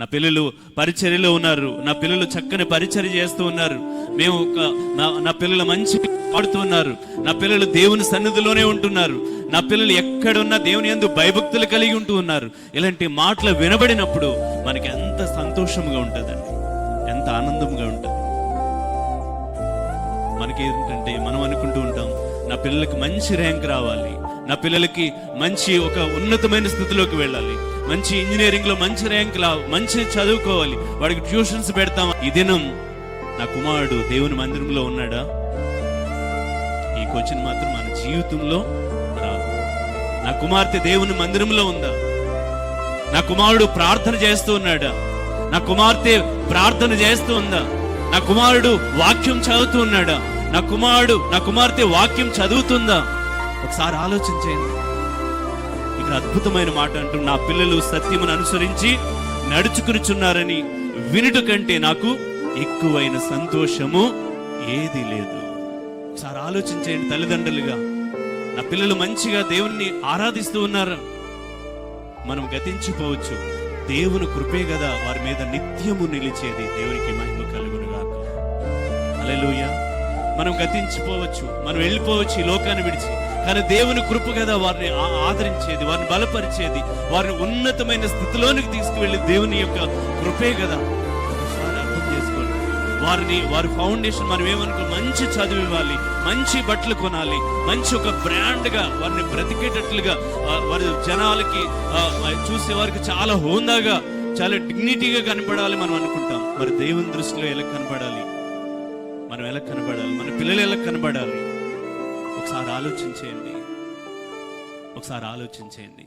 నా పిల్లలు పరిచర్యలో ఉన్నారు. నా పిల్లలు చక్కని పరిచర్య చేస్తూ ఉన్నారు. మేము ఒక- నా నా పిల్లలు మంచి పాడుతున్నారు నా పిల్లలు దేవుని సన్నిధిలోనే ఉంటున్నారు. నా పిల్లలు ఎక్కడున్నా దేవుని యందు భయభక్తులు కలిగి ఉంటూ ఉన్నారు. ఇలాంటి మాటలు వినబడినప్పుడు మనకి ఎంత సంతోషంగా ఉంటుందండి. ఎంత ఆనందంగా ఉంటుంది. మనకి ఏంటంటే మనం అనుకుంటూ ఉంటాం నా పిల్లలకి మంచి ర్యాంక్ రావాలి. నా పిల్లలకి మంచి ఒక ఉన్నతమైన స్థితిలోకి వెళ్ళాలి. మంచి ఇంజనీరింగ్లో మంచి ర్యాంక్ లా మంచి చదువుకోవాలి. వాడికి ట్యూషన్స్ పెడతాం. ఈ దినం నా కుమారుడు దేవుని మందిరంలో ఉన్నాడా? ఈ క్వశ్చన్ మాత్రం మన జీవితంలో రాదు. నా కుమార్తె దేవుని మందిరంలో ఉందా? నా కుమారుడు ప్రార్థన చేస్తూ ఉన్నాడా? నా కుమార్తె ప్రార్థన చేస్తూ ఉందా? నా కుమారుడు వాక్యం చదువుతూ ఉన్నాడా? నా కుమారుడు నా కుమార్తె వాక్యం చదువుతుందా? ఒకసారి ఆలోచించేయండి. ఇక్కడ అద్భుతమైన మాట అంటూ నా పిల్లలు సత్యమును అనుసరించి నడుచుకునిచున్నారని వినుట కంటే నాకు ఎక్కువైన సంతోషము ఏది లేదు. ఒకసారి ఆలోచించేయండి తల్లిదండ్రులుగా. నా పిల్లలు మంచిగా దేవుణ్ణి ఆరాధిస్తూ ఉన్నారు. మనం గతించిపోవచ్చు. దేవుని కృపే కదా వారి మీద నిత్యము నిలిచేది. దేవునికి మహిమ కలుగునుగాక. అలెలుయ మనం గతించిపోవచ్చు. మనం వెళ్ళిపోవచ్చు ఈ లోకాన్ని విడిచి. కానీ దేవుని కృప కదా వారిని ఆదరించేది వారిని బలపరిచేది వారిని ఉన్నతమైన స్థితిలోనికి తీసుకువెళ్ళి దేవుని యొక్క కృపే కదా. అర్థం చేసుకోండి. వారిని వారి ఫౌండేషన్ మనం ఏమనుకో మంచి చదువు ఇవ్వాలి మంచి బట్టలు కొనాలి మంచి ఒక బ్రాండ్గా వారిని బ్రతికేటట్లుగా వారి జనాలకి చూసే వారికి చాలా హోందాగా చాలా డిగ్నిటీగా కనపడాలి మనం అనుకుంటాం. మరి దేవుని దృష్టిలో ఎలా కనపడాలి? మనం ఎలా కనపడాలి? మన పిల్లలు ఎలా కనపడాలి? ఒకసారి ఆలోచించేయండి. ఒకసారి ఆలోచించేయండి.